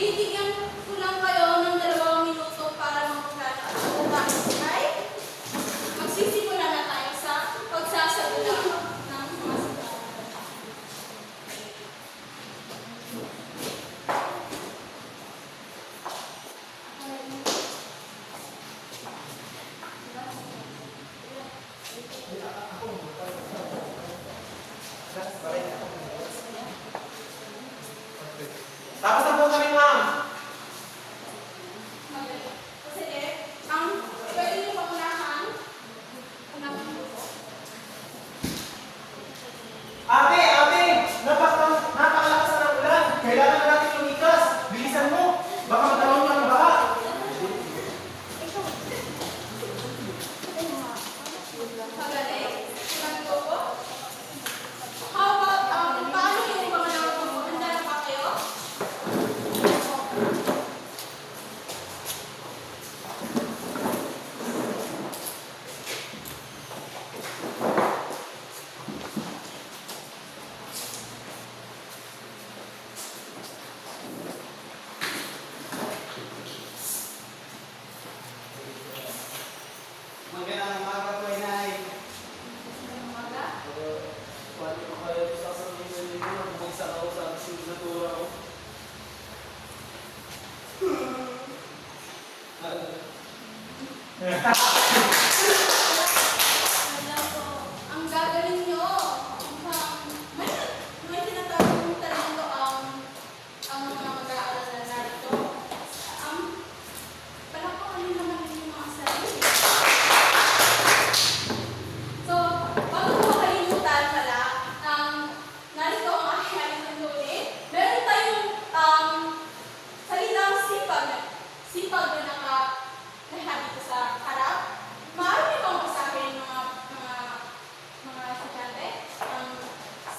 வீதியம் புலம்பல்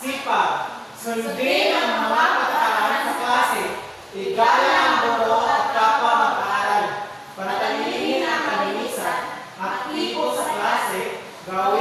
sipag, sundin ang mga kataan sa klase, igala ang guro at kapwa mag-aaral, panatilihin ang kalinisan, at tipo sa klase, gawin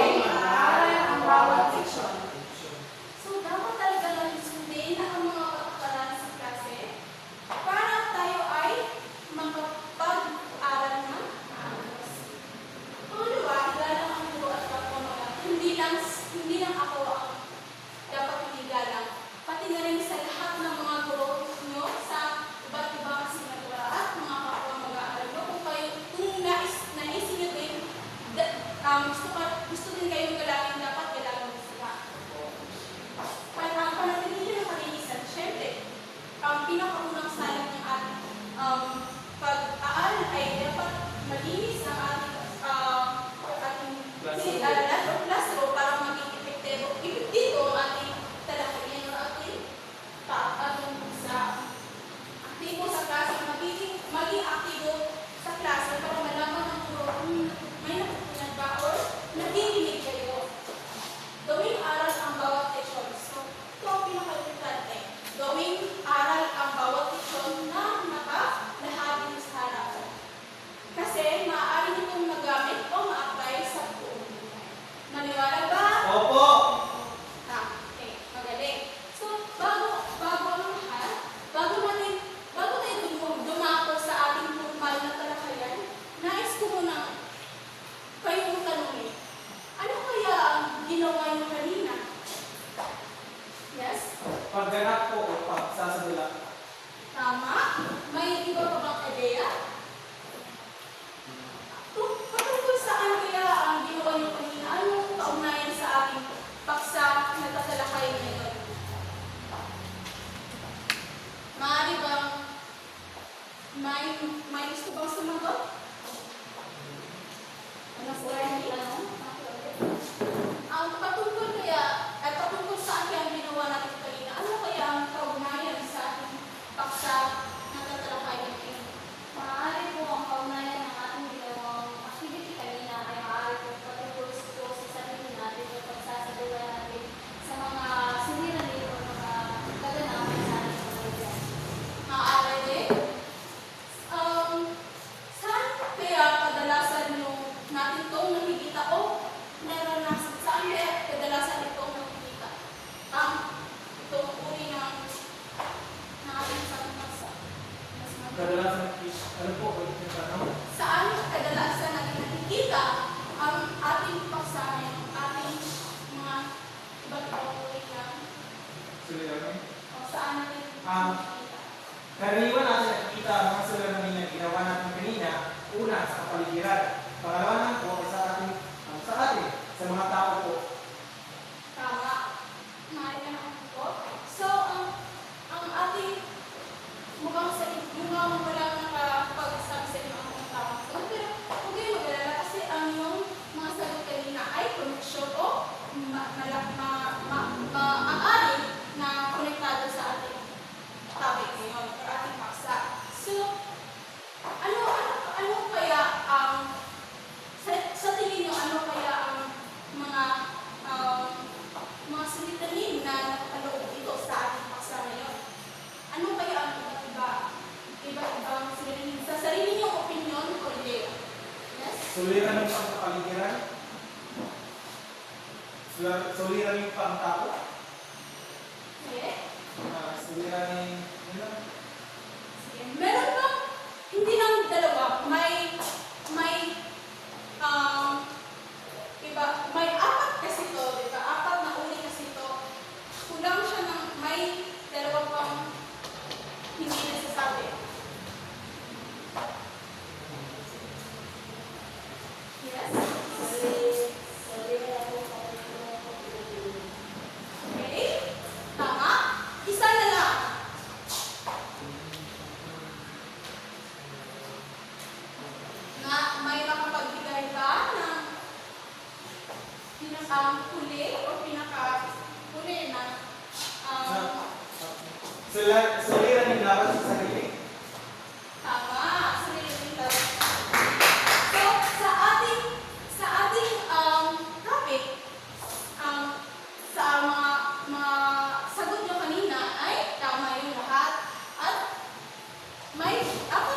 My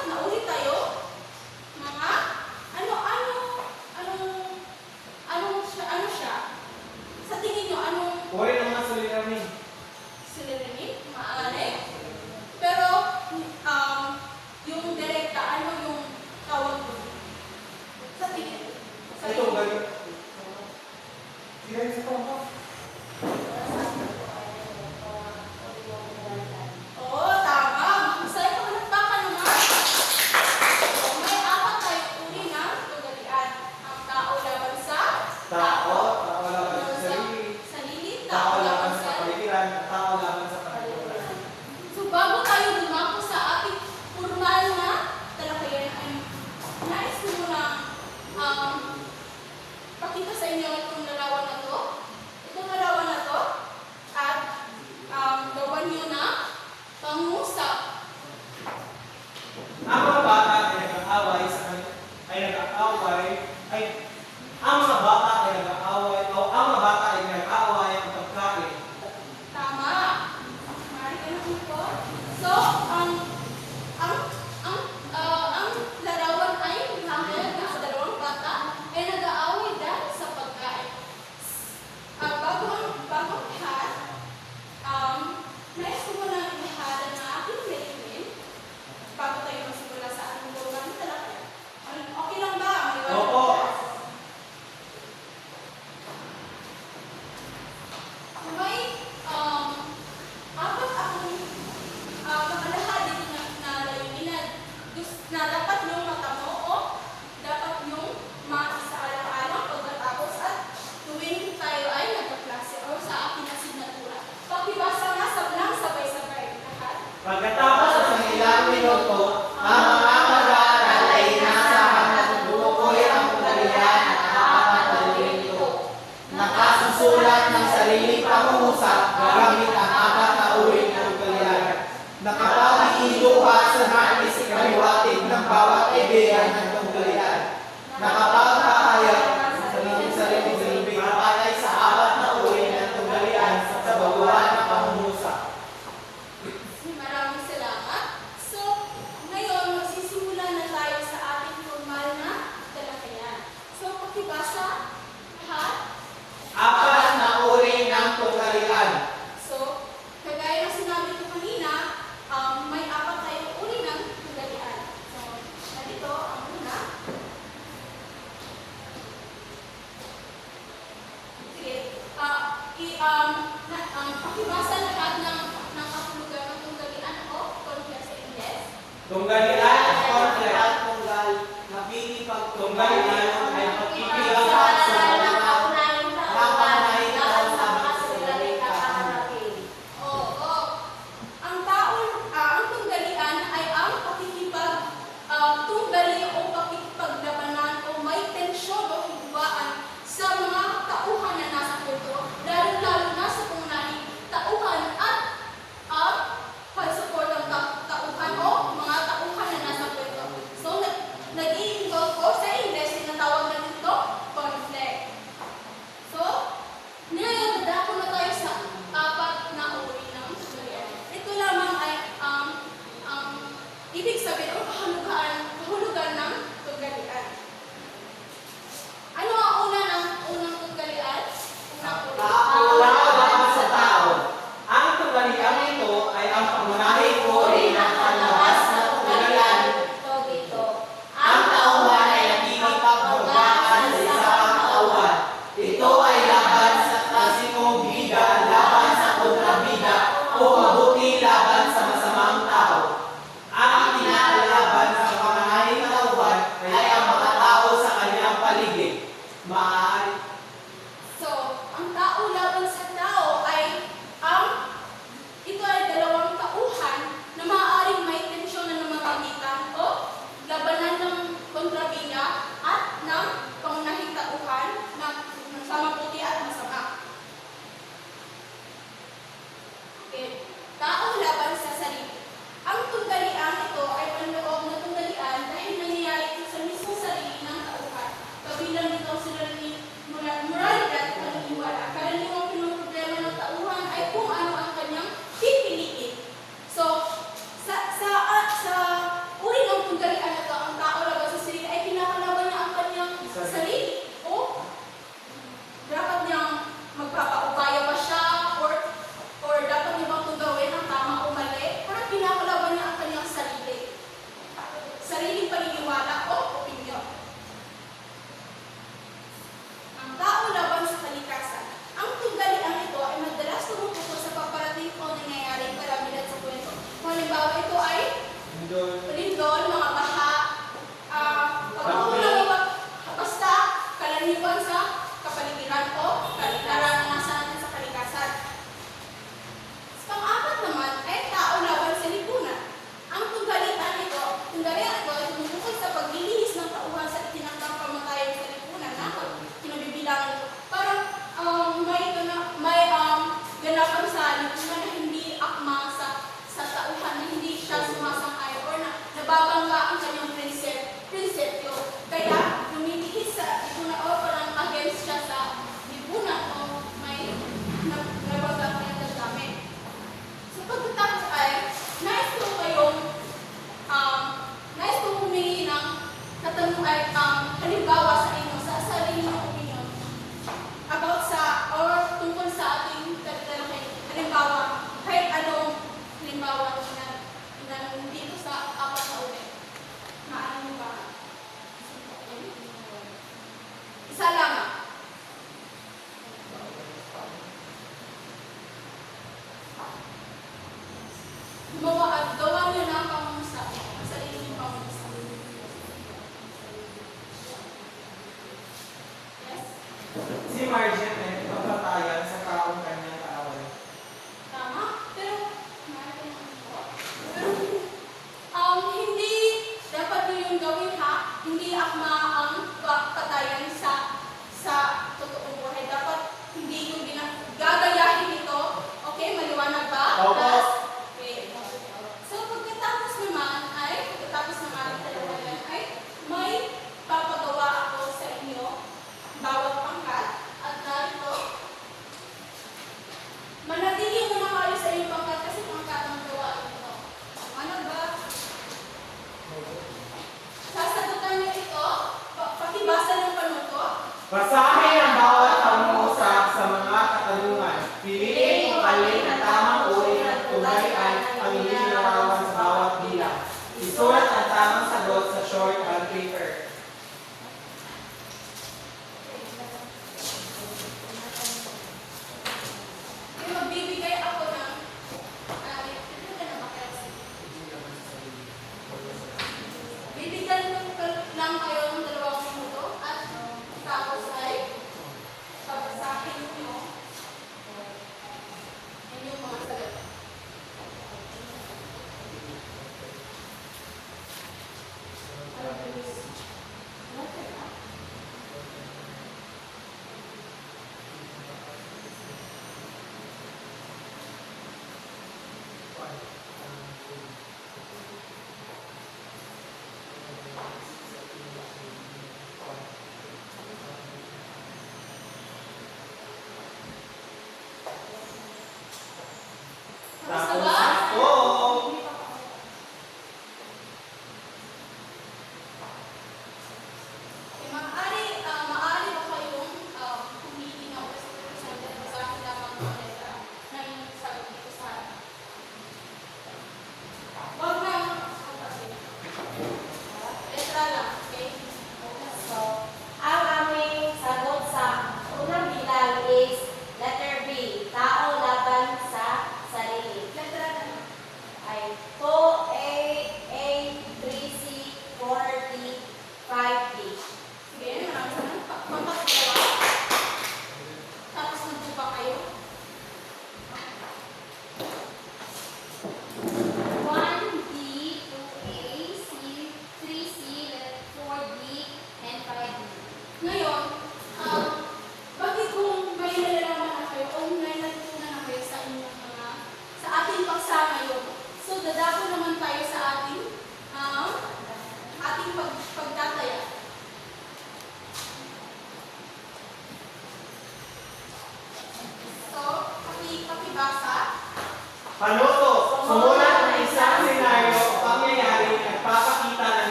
pakibasa lahat ng ng kahulugan ng tunggalian o confess in yes. Tunggalian at tunggal. Napili pag tunggalian. I think so.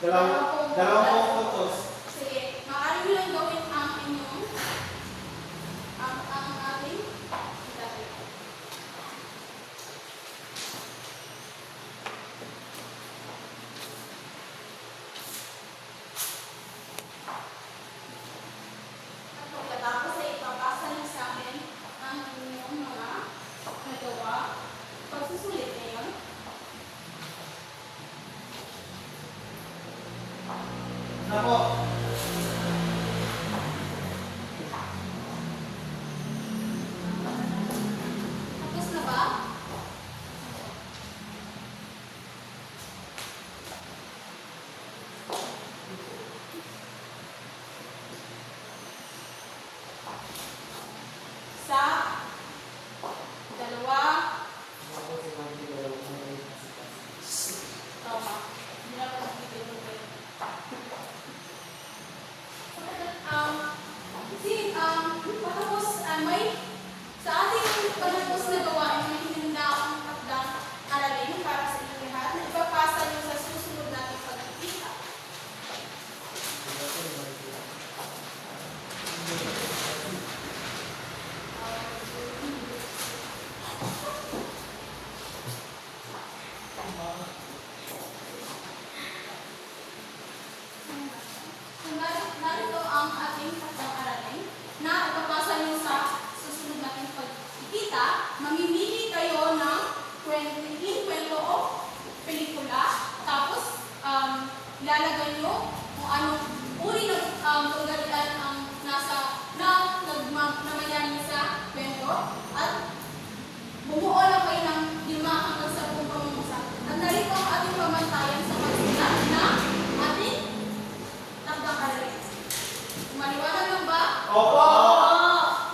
that I Opo!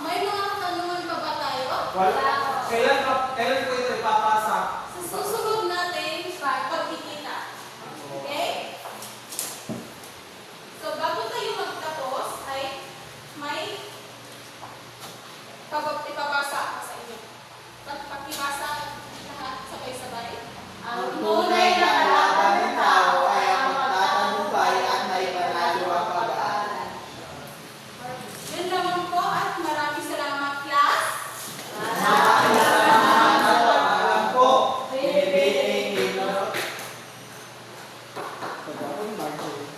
May mga katanungan pa ba tayo? Wala. Kailan, pa, kailan ko ito ipapakita?